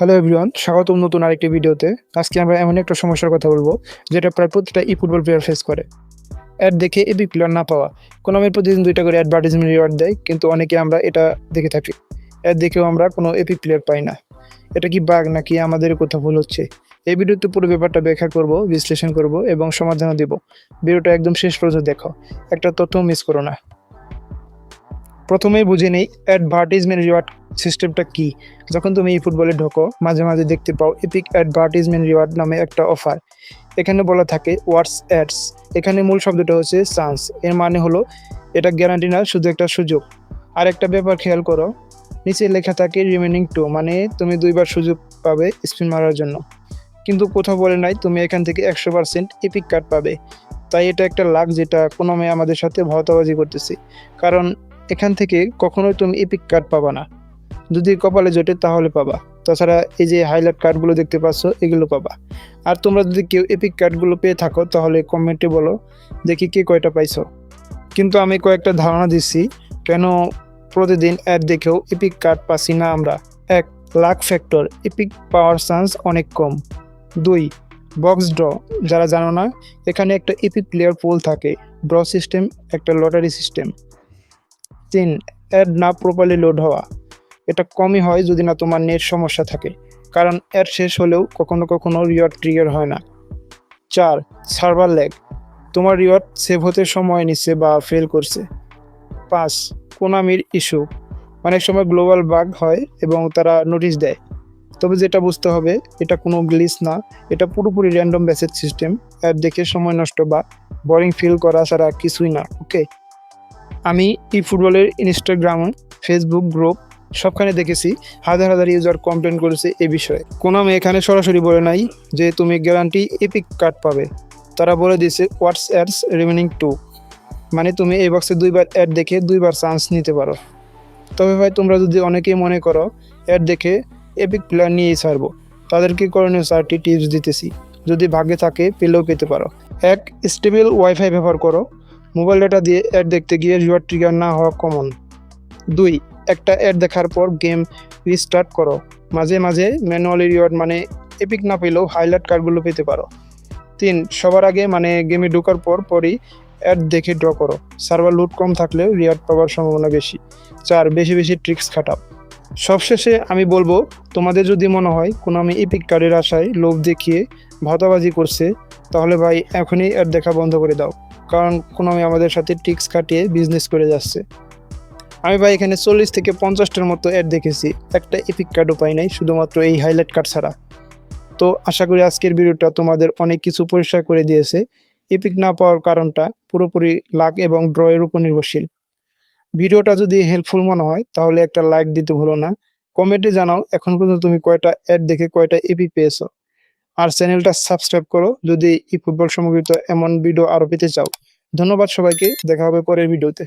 Hello everyone স্বাগতম নতুন আরেকটি ভিডিওতে। আজকে আমরা এমন একটা সমস্যার কথা বলব, যেটা প্রায় প্রতিটা ই ফুটবল প্লেয়ার ফেস করে। অ্যাড দেখে এপিক প্লেয়ার না পাওয়া। কোনো আমি প্রতিদিন দুইটা করে অ্যাডভার্টাইজমেন্ট রিওয়ার্ড দেয়, কিন্তু অনেকে আমরা এটা দেখে থাকি। অ্যাড দেখেও আমরা কোনো এপিক প্লেয়ার পাই না। এটা কি বাগ নাকি আমাদের কোথাও ভুল হচ্ছে? এই ভিডিওতে পুরো ব্যাপারটা ব্যাখ্যা করব, বিশ্লেষণ করব এবং সমাধানও দেব। ভিডিওটা একদম শেষ পর্যন্ত দেখো। একটা তথ্য মিস করো না। প্রথমেই বুঝে নেই অ্যাডভার্টিজমেন্ট রিওয়ার্ড সিস্টেমটা কি। যখন তুমি এই ফুটবলে ঢোকো, মাঝে মাঝে দেখতে পাও এপিক অ্যাডভার্টাইজমেন্ট রিওয়ার্ড নামে একটা অফার এখানে বলা থাকে ওয়ার্ডস অ্যাডস এখানে মূল শব্দটা হচ্ছে চান্স এর মানে হলো, এটা গ্যারান্টি না, শুধু একটা সুযোগ। আর একটা ব্যাপার খেয়াল করো, নিচে লেখা থাকে রিমেনিং টু মানে তুমি দুইবার সুযোগ পাবে স্পিন মারার জন্য। কিন্তু কোথাও বলে নাই, তুমি এখান থেকে একশো পার্সেন্ট এপিক কার্ড পাবে। তাই এটা একটা লাখ যেটা কোনো মেয়ে আমাদের সাথে ভরতাবাজি করতেছে। কারণ এখান থেকে কখনোই তুমি এপিক কার্ড পাবা না। যদি কপালে জোটে তাহলে পাবা। তাছাড়া এই যে হাইলাইট কার্ডগুলো দেখতে পাচ্ছ, এগুলো পাবা। আর তোমরা যদি কেউ এপিক কার্ডগুলো পেয়ে থাকো, তাহলে কমেন্টে বলো, দেখি কে কয়টা পাইছো। কিন্তু আমি কয়েকটা ধারণা দিচ্ছি, কেন প্রতিদিন অ্যাড দেখেও এপিক কার্ড পাচ্ছি না আমরা। এক লাক ফ্যাক্টর এপিক পাওয়ার চান্স অনেক কম। দুই বক্স ড্র যারা জানো না, এখানে একটা এপিক প্লেয়ার পোল থাকে। ড্র সিস্টেম একটা লটারি সিস্টেম তিন অ্যাড না প্রপারলি লোড হওয়া, এটা কমই হয় যদি না তোমার নেট সমস্যা থাকে। কারণ অ্যাড শেষ হলেও কখনো কখনো রিওয়ার্ড ট্রিগার হয় না। চার সার্ভার ল্যাগ তোমার রিওয়ার্ড সেভ হতে সময় নিচ্ছে বা ফেল করছে। পাঁচ, কোনামির ইস্যু অনেক সময় গ্লোবাল বাগ হয় এবং তারা নোটিশ দেয়। তবে যেটা বুঝতে হবে, এটা কোনো গ্লিচ না। এটা পুরোপুরি র্যান্ডম ব্যাসেজ সিস্টেম অ্যাড দেখে সময় নষ্ট বা বোরিং ফিল করা ছাড়া কিছুই না ওকে আমি ই ফুটবলের ইনস্টাগ্রাম ফেসবুক গ্রুপ সবখানে দেখেছি। হাজার হাজার ইউজার কমপ্লেন করেছে এ বিষয়ে। কোনো আমি এখানে সরাসরি বলে নাই যে তুমি গ্যারান্টি এপিক কার্ড পাবে। তারা বলে দিয়েছে হোয়াটস অ্যাডস রিমেনিং টু মানে তুমি এই বক্সে দুইবার অ্যাড দেখে দুইবার চান্স নিতে পারো। তবে ভাই, তোমরা যদি অনেকেই মনে করো অ্যাড দেখে এপিক প্লেয়ার নিয়েই ছাড়বো। তাদেরকে করণীয় চারটি টিপস দিতেছি। যদি ভাগ্যে থাকে, পেলেও পেতে পারো। এক স্টেবল ওয়াইফাই ব্যবহার করো। মোবাইল ডেটা দিয়ে অ্যাড দেখতে গিয়ে রিওয়ার্ড ট্রিগার না হওয়া কমন দুই, একটা অ্যাড দেখার পর গেম রিস্টার্ট করো। মাঝে মাঝে ম্যানুয়ালি রিওয়ার্ড মানে এপিক না পেলেও হাইলাইট কার্ডগুলো পেতে পারো। তিন, সবার আগে মানে গেমে ঢোকার পর পরই অ্যাড দেখে ড্র করো। সার্ভার লুট কম থাকলেও রিওয়ার্ড পাওয়ার সম্ভাবনা বেশি। চার, বেশি বেশি ট্রিক্স খাটাও। সবশেষে আমি বলব, তোমাদের যদি মনে হয় কোনো আমি এপিক কার্ডের আশায় লোভ দেখিয়ে ভাতাবাজি করছে, তাহলে ভাই এখনই অ্যাড দেখা বন্ধ করে দাও। কারণ কোনো আমি আমাদের সাথে টিক্স কাটিয়ে বিজনেস করে যাচ্ছে। আমি ভাই এখানে চল্লিশ থেকে পঞ্চাশটার মতো অ্যাড দেখেছি। একটা এপিক কার্ডও পাই নাই, শুধুমাত্র এই হাইলাইট কার্ড ছাড়া। তো আশা করি আজকের ভিডিওটা তোমাদের অনেক কিছু পরিষ্কার করে দিয়েছে। এপিক না পাওয়ার কারণটা পুরোপুরি লাক এবং ড্রয়ের উপর নির্ভরশীল। ভিডিওটা যদি হেল্পফুল মনে হয়, তাহলে একটা লাইক দিতে ভুলো না। কমেন্টে জানাও, এখন পর্যন্ত তুমি কয়টা অ্যাড দেখে কয়টা এপিক পেয়েছ। আর চ্যানেলটা সাবস্ক্রাইব করো। যদি ই ফুটবল সম্পর্কিত এমন ভিডিও আরও পেতে চাও, ধন্যবাদ সবাইকে। দেখা হবে পরের ভিডিওতে